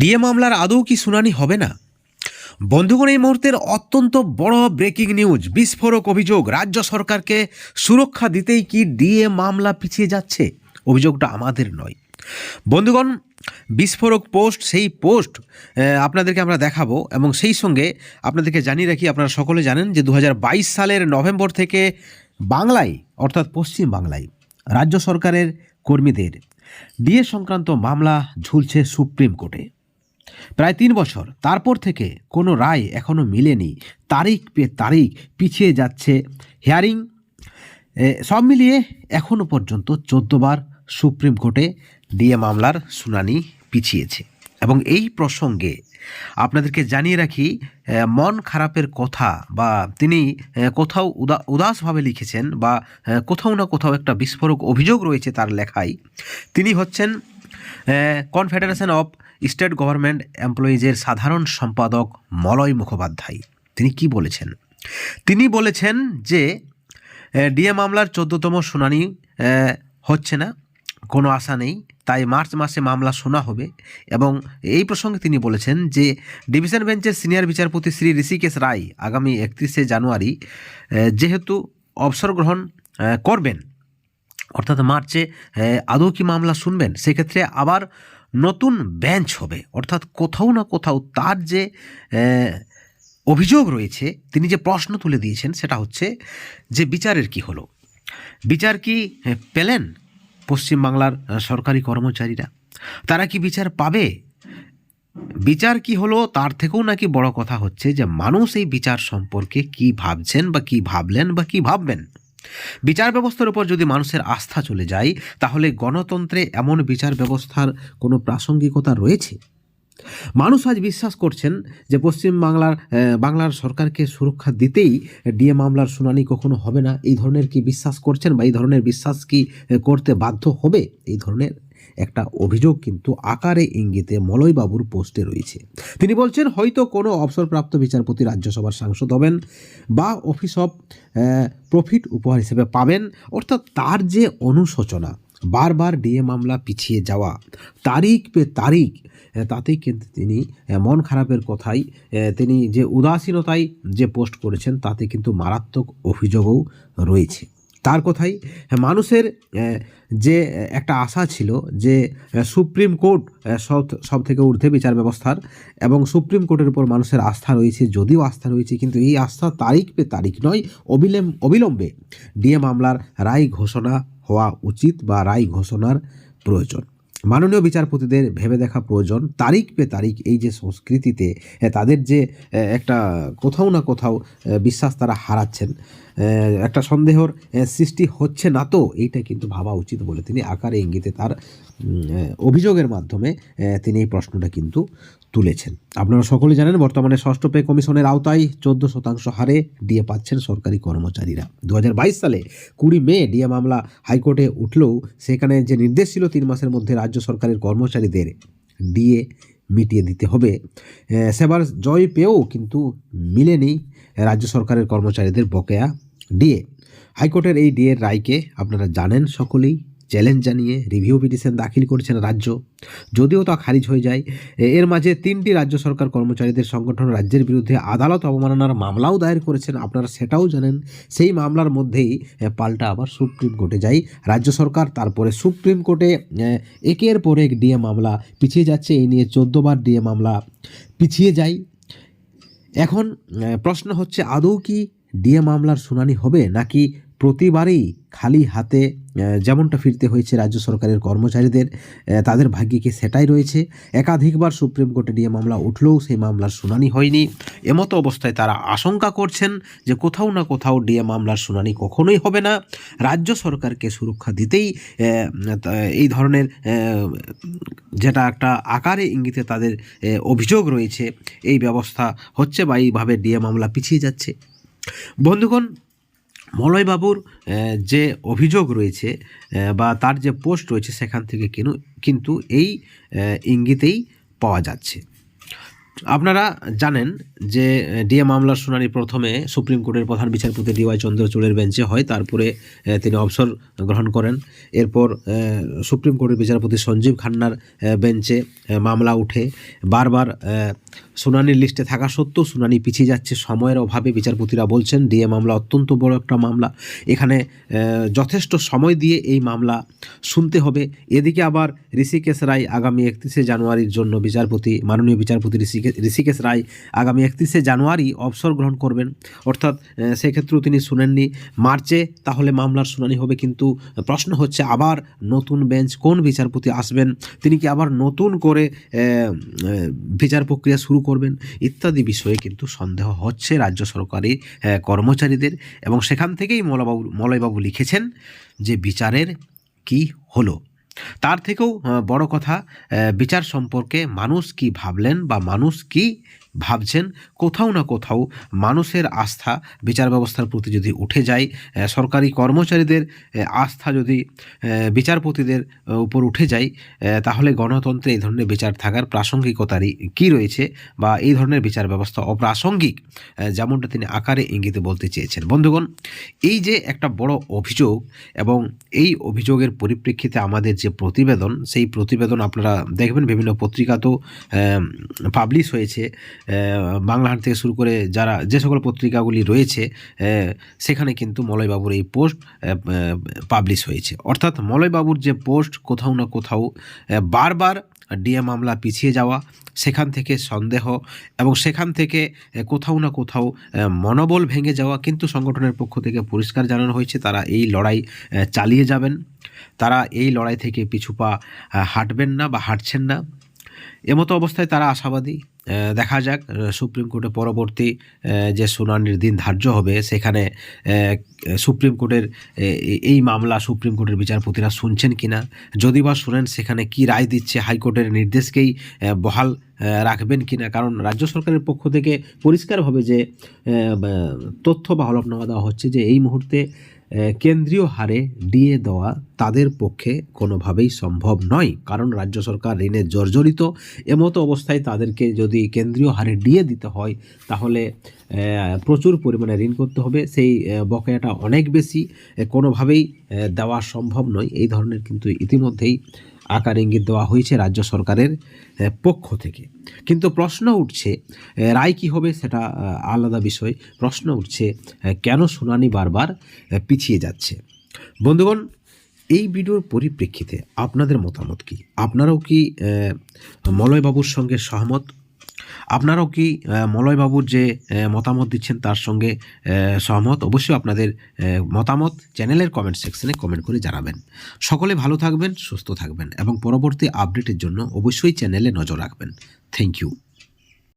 DA মামলার আদৌ কি শুনানি হবে না? বন্ধুগণ, এই মুহূর্তের অত্যন্ত বড় ব্রেকিং নিউজ বিস্ফোরক অভিযোগ, রাজ্য সরকারকে সুরক্ষা দিতেই কি ডিএ মামলা পিছিয়ে যাচ্ছে? অভিযোগটা আমাদের নয়। বন্ধুগণ, বিস্ফোরক পোস্ট, সেই পোস্ট আপনাদেরকে আমরা দেখাবো এবং সেই সঙ্গে আপনাদেরকে জানিয়ে রাখি, আপনারা সকলে জানেন যে দু হাজার বাইশ সালের নভেম্বর থেকে বাংলায়, অর্থাৎ পশ্চিম বাংলায়, রাজ্য সরকারের কর্মীদের ডিএ সংক্রান্ত মামলা ঝুলছে সুপ্রিম কোর্টে। প্রায় তিন বছর। তারপর থেকে কোনো রায় এখনও মিলেনি। তারিখ পে তারিখ পিছিয়ে যাচ্ছে হিয়ারিং সব মিলিয়ে এখনও পর্যন্ত চোদ্দবার সুপ্রিম কোর্টে ডিএ মামলার শুনানি পিছিয়েছে। এবং এই প্রসঙ্গে আপনাদেরকে জানিয়ে রাখি মন খারাপের কথা বা তিনি কোথাও উদা, উদাসভাবে লিখেছেন বা কোথাও না কোথাও একটা বিস্ফোরক অভিযোগ রয়েছে তার লেখায়। তিনি হচ্ছেন কনফেডারেশন অফ স্টেট গভর্নমেন্ট এমপ্লয়িজের সাধারণ সম্পাদক মলয় মুখোপাধ্যায়। তিনি কি বলেছেন? তিনি বলেছেন যে ডিএ মামলার চোদ্দতম শুনানি হচ্ছে না, কোনো আশা নেই, তাই মার্চ মাসে মামলা শোনা হবে এবং এই প্রসঙ্গে তিনি বলেছেন যে, ডিভিশন বেঞ্চের সিনিয়র বিচারপতি শ্রী ঋষিকেশ রায় আগামী একত্রিশে জানুয়ারি যেহেতু অবসর গ্রহণ করবেন, অর্থাৎ মার্চে আদৌ কি মামলা শুনবেন, সেক্ষেত্রে আবার নতুন বেঞ্চ হবে। অর্থাৎ কোথাও না কোথাও তার যে অভিযোগ রয়েছে, তিনি যে প্রশ্ন তুলে দিয়েছেন, সেটা হচ্ছে যে বিচারের কি হলো? বিচার কি পেলেন পশ্চিমবাংলার সরকারি কর্মচারীরা? তারা কি বিচার পাবে? বিচার কি হলো? তার থেকেও নাকি বড় কথা হচ্ছে যে মানুষ এই বিচার সম্পর্কে কি ভাবছেন বা কি ভাবলেন বা কি ভাববেন? বিচার ব্যবস্থার উপর যদি মানুষের আস্থা চলে যায়, তাহলে গণতন্ত্রে এমন বিচার ব্যবস্থার কোনো প্রাসঙ্গিকতা রয়েছে? মানুষ আজ বিশ্বাস করছেন যে পশ্চিম বাংলার বাংলার সরকারকে সুরক্ষা দিতেই ডিএ মামলার শুনানি কখনো হবে না। এই ধরনের কি বিশ্বাস করছেন বা এই ধরনের বিশ্বাস কি করতে বাধ্য হবে? এই ধরনের একটা অভিযোগ কিন্তু আকারে ইঙ্গিতে মলয়বাবুর পোস্টে রয়েছে। তিনি বলছেন, হয়তো কোনো অবসরপ্রাপ্ত বিচারপতি রাজ্যসভার সাংসদ হবেন বা অফিস অফ প্রফিট উপহার হিসেবে পাবেন। অর্থাৎ তার যে অনুশোচনা, বারবার ডিএ মামলা পিছিয়ে যাওয়া, তারিখ পে তারিখ তাতেই কিন্তু তিনি মন খারাপের কথাই তিনি যে উদাসীনতায় যে পোস্ট করেছেন, তাতে কিন্তু মারাত্মক অভিযোগও রয়েছে। তার কথাই হ্যাঁ, মানুষের যে একটা আশা ছিল যে সুপ্রিম কোর্ট সব সব থেকে ঊর্ধ্বে বিচার ব্যবস্থার এবং সুপ্রিম কোর্টের উপর মানুষের আস্থা রয়েছে যদিও আস্থা রয়েছে কিন্তু এই আস্থা তারিখ পে তারিখ নয় অবিলম অবিলম্বে ডিএ মামলার রায় ঘোষণা হওয়া উচিত বা রায় ঘোষণার প্রয়োজন। মাননীয় বিচারপতিদের ভেবে দেখা প্রয়োজন। তারিখ পে তারিখ এই যে সংস্কৃতিতে তাদের যে একটা কোথাও না কোথাও বিশ্বাস তারা হারাচ্ছেন। একটা সন্দেহর সৃষ্টি হচ্ছে না তো, এইটা কিন্তু ভাবা উচিত বলে তিনি আকারে ইঙ্গিতে তার অভিযোগের মাধ্যমে তিনি এই প্রশ্নটা কিন্তু তুলেছেন। আপনারা সকলে জানেন, বর্তমানে ষষ্ঠ পে কমিশনের আওতায় চোদ্দ শতাংশ হারে ডিএ পাচ্ছেন সরকারি কর্মচারীরা। দু হাজার বাইশ সালে কুড়ি মে ডিএ মামলা হাইকোর্টে উঠলেও সেখানে যে নির্দেশ ছিল, তিন মাসের মধ্যে রাজ্য সরকারের কর্মচারীদের ডিএ মিটিয়ে দিতে হবে। সেবার জয় পেয়েও কিন্তু মিলেনি রাজ্য সরকারের কর্মচারীদের বকেয়া ডিএ। হাইকোর্টের এই ডিএর রায়কে আপনারা জানেন সকলেই। চ্যালেঞ্জ জানিয়ে রিভিউ পিটিশন দাখিল করেছেন রাজ্য। যদিও তা খারিজ হয়ে যায় এর মাঝে তিনটি রাজ্য সরকার কর্মচারীদের সংগঠন রাজ্যের বিরুদ্ধে আদালত অবমাননার মামলাও দায়ের করেছেন। আপনারা সেটাও জানেন, সেই মামলার মধ্যেই পাল্টা আবার সুপ্রিম কোর্টে যায় রাজ্য সরকার তারপরে সুপ্রিম কোর্টে একের পর এক ডিএ মামলা পিছিয়ে যাচ্ছে। এই নিয়ে চোদ্দবার ডিএ মামলা পিছিয়ে যায়। এখন প্রশ্ন হচ্ছে, আদৌ কি ডিএ মামলার শুনানি হবে নাকি প্রতিবারই খালি হাতে যেমনটা ফিরতে হয়েছে রাজ্য সরকারের কর্মচারীদের তাদের ভাগ্যে কি সেটাই রয়েছে? একাধিকবার সুপ্রিম কোর্টে ডিএ মামলা উঠলেও সেই মামলার শুনানি হয়নি। এমতো অবস্থায় তারা আশঙ্কা করছেন যে কোথাও না কোথাও ডিএ মামলার শুনানি কখনোই হবে না। রাজ্য সরকারকে সুরক্ষা দিতেই এই ধরনের যেটা একটা আকারে ইঙ্গিতে তাদের অভিযোগ রয়েছে, এই ব্যবস্থা হচ্ছে বা এইভাবে ডিএ মামলা পিছিয়ে যাচ্ছে। বন্ধুগণ মলয়বাবুর যে অভিযোগ রয়েছে বা তার যে পোস্ট রয়েছে সেখান থেকে কিনু, কিন্তু এই ইঙ্গিতেই পাওয়া যাচ্ছে। আপনারা জানেন যে ডিএ মামলার শুনানি প্রথমে সুপ্রিম কোর্টের প্রধান বিচারপতি ডিওয়াই চন্দ্রচূড়ের বেঞ্চে হয়, তারপরে তিনি অবসর গ্রহণ করেন। এরপর সুপ্রিম কোর্টের বিচারপতি সঞ্জীব খান্নার বেঞ্চে মামলা উঠে বারবার শুনানির লিস্টে থাকা সত্ত্বেও শুনানি পিছিয়ে যাচ্ছে। সময়ের অভাবে বিচারপতিরা বলছেন, ডিএ মামলা অত্যন্ত বড় একটা মামলা। এখানে যথেষ্ট সময় দিয়ে এই মামলা শুনতে হবে। এদিকে আবার ঋষিকেশ রায় আগামী একত্রিশে জানুয়ারির জন্য বিচারপতি, মাননীয় বিচারপতি ঋষিকেশ ঋষিকেশ রায় আগামী একত্রিশে জানুয়ারি অবসর গ্রহণ করবেন। অর্থাৎ সেক্ষেত্রেও তিনি শুনেননি। মার্চে তাহলে মামলার শুনানি হবে, কিন্তু প্রশ্ন হচ্ছে, আবার নতুন বেঞ্চ কোন বিচারপতি আসবেন? তিনি কি আবার নতুন করে বিচার প্রক্রিয়া শুরু করবেন? ইত্যাদি বিষয়ে কিন্তু সন্দেহ হচ্ছে রাজ্য সরকারি কর্মচারীদের। এবং সেখান থেকেই মলবাবু মলয়বাবু লিখেছেন যে বিচারের কি হলো। তার থেকেও বড় কথা বিচার সম্পর্কে মানুষ কি ভাবলেন বা মানুষ কি ভাবছেন, কোথাও না কোথাও মানুষের আস্থা বিচার ব্যবস্থার প্রতি যদি উঠে যায় সরকারি কর্মচারীদের আস্থা যদি বিচারপতিদের উপর উঠে যায় তাহলে গণতন্ত্রে এই ধরনের বিচার থাকার প্রাসঙ্গিকতারই কী রয়েছে বা এই ধরনের বিচার ব্যবস্থা অপ্রাসঙ্গিক যেমনটা তিনি আকারে ইঙ্গিতে বলতে চেয়েছেন। বন্ধুগণ, এই যে একটা বড় অভিযোগ এবং এই অভিযোগের পরিপ্রেক্ষিতে আমাদের যে প্রতিবেদন, সেই প্রতিবেদন আপনারা দেখবেন বিভিন্ন পত্রিকাতেও পাবলিশ হয়েছে। বাংলাহাট থেকে শুরু করে যারা যে সকল পত্রিকাগুলি রয়েছে সেখানে কিন্তু মলয়বাবুর এই পোস্ট পাবলিশ হয়েছে। অর্থাৎ মলয়বাবুর যে পোস্ট কোথাও না কোথাও বারবার ডিএ মামলা পিছিয়ে যাওয়া, সেখান থেকে সন্দেহ এবং সেখান থেকে কোথাও না কোথাও মনোবল ভেঙে যাওয়া কিন্তু সংগঠনের পক্ষ থেকে পরিষ্কার জানানো হয়েছে। তারা এই লড়াই চালিয়ে যাবেন। তারা এই লড়াই থেকে পিছুপা আহ, হাঁটবেন না বা হাঁটছেন না। এমতো অবস্থায় তারা আশাবাদী। দেখা যাক সুপ্রিম কোর্টে পরবর্তী যে শুনানির দিন ধার্য হবে সেখানে সুপ্রিম কোর্টের এই মামলা সুপ্রিম কোর্টের বিচারপতিরা শুনছেন কি না যদি বা শুনেন সেখানে কি রায় দিচ্ছে হাইকোর্টের নির্দেশকেই বহাল রাখবেন কি না কারণ রাজ্য সরকারের পক্ষ থেকে পরিষ্কারভাবে যে তথ্য বা হলফনামা দেওয়া হচ্ছে যে এই মুহূর্তে কেন্দ্রীয় হারে ডিএ দেওয়া তাদের পক্ষে কোনোভাবেই সম্ভব নয়। কারণ রাজ্য সরকার ঋণে জর্জরিত। এমতো অবস্থায় তাদেরকে যদি কেন্দ্রীয় হারে ডিএ দিতে হয়, তাহলে প্রচুর পরিমাণে ঋণ করতে হবে। সেই বকেয়াটা অনেক বেশি। কোনোভাবেই দেওয়া সম্ভব নয়। এই ধরনের কিন্তু ইতিমধ্যেই আকার ইঙ্গিত দেওয়া হয়েছে রাজ্য সরকারের পক্ষ থেকে। কিন্তু প্রশ্ন উঠছে রায় কি হবে সেটা আলাদা বিষয়। প্রশ্ন উঠছে কেন শুনানি বারবার পিছিয়ে যাচ্ছে? বন্ধুগণ, এই ভিডিওর পরিপ্রেক্ষিতে আপনাদের মতামত কি? আপনারাও কি মলয়বাবুর সঙ্গে সহমত? আপনারাও কি মলয়বাবুর যে মতামত দিচ্ছেন তার সঙ্গে সহমত? অবশ্যই আপনাদের মতামত চ্যানেলের কমেন্ট সেকশনে কমেন্ট করে জানাবেন। সকলে ভালো থাকবেন, সুস্থ থাকবেন এবং পরবর্তী আপডেটের জন্য অবশ্যই চ্যানেলে নজর রাখবেন। Thank you